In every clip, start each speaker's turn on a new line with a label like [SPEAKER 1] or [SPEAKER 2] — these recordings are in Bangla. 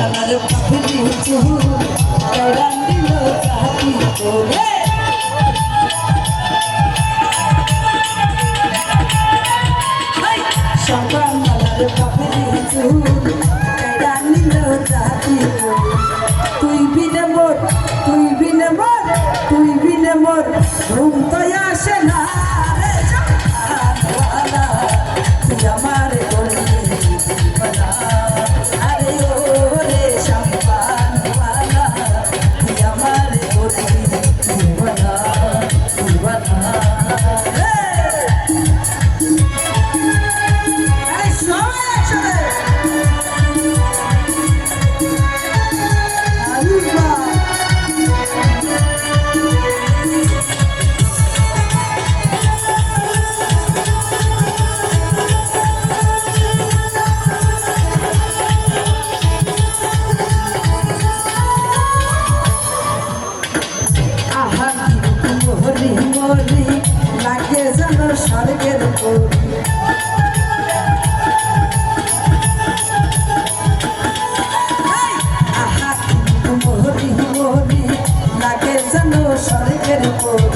[SPEAKER 1] আমার পাখি চুহু তোরা দিল পাখি তোরে সকাল মালার পাখি চুহু তোরা দিল পাখি তুই বিনে মোর তুই বিনে মোর তুই বিনে মোর রুম রঙের করি আহা মোহরি মোহরি লাগে যেন স্বর্গের করি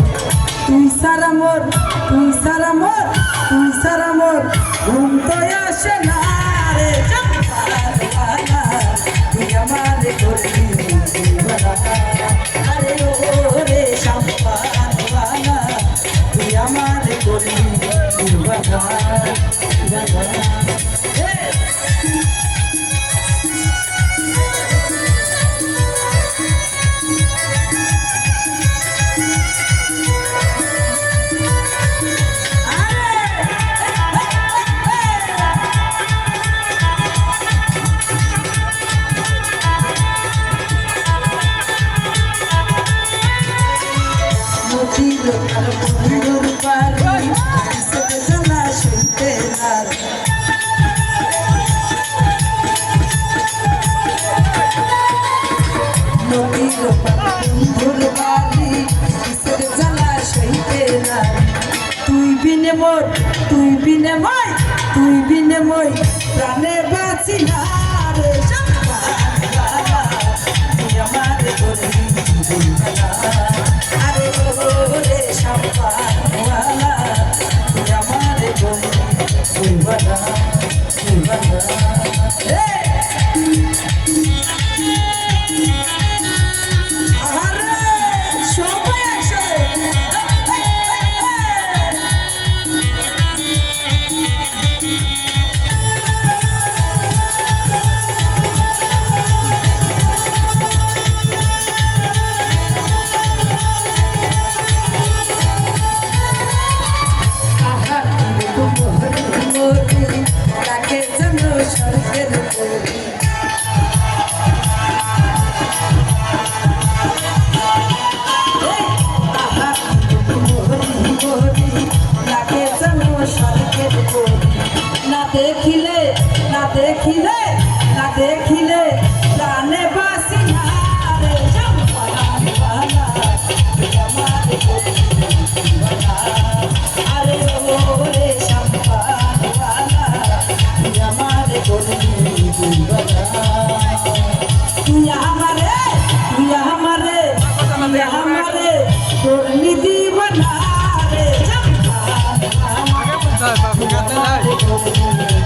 [SPEAKER 1] তুই সারা মোর, তুই সারা মোর, তুই সারা মোর, ঘুম তো আসে না রে। Bye. বিনিময় তুই বিনিময় তুই বিনিময় প্রাণে বাঁচি না রে আমার দেখিল পারফরমেন্স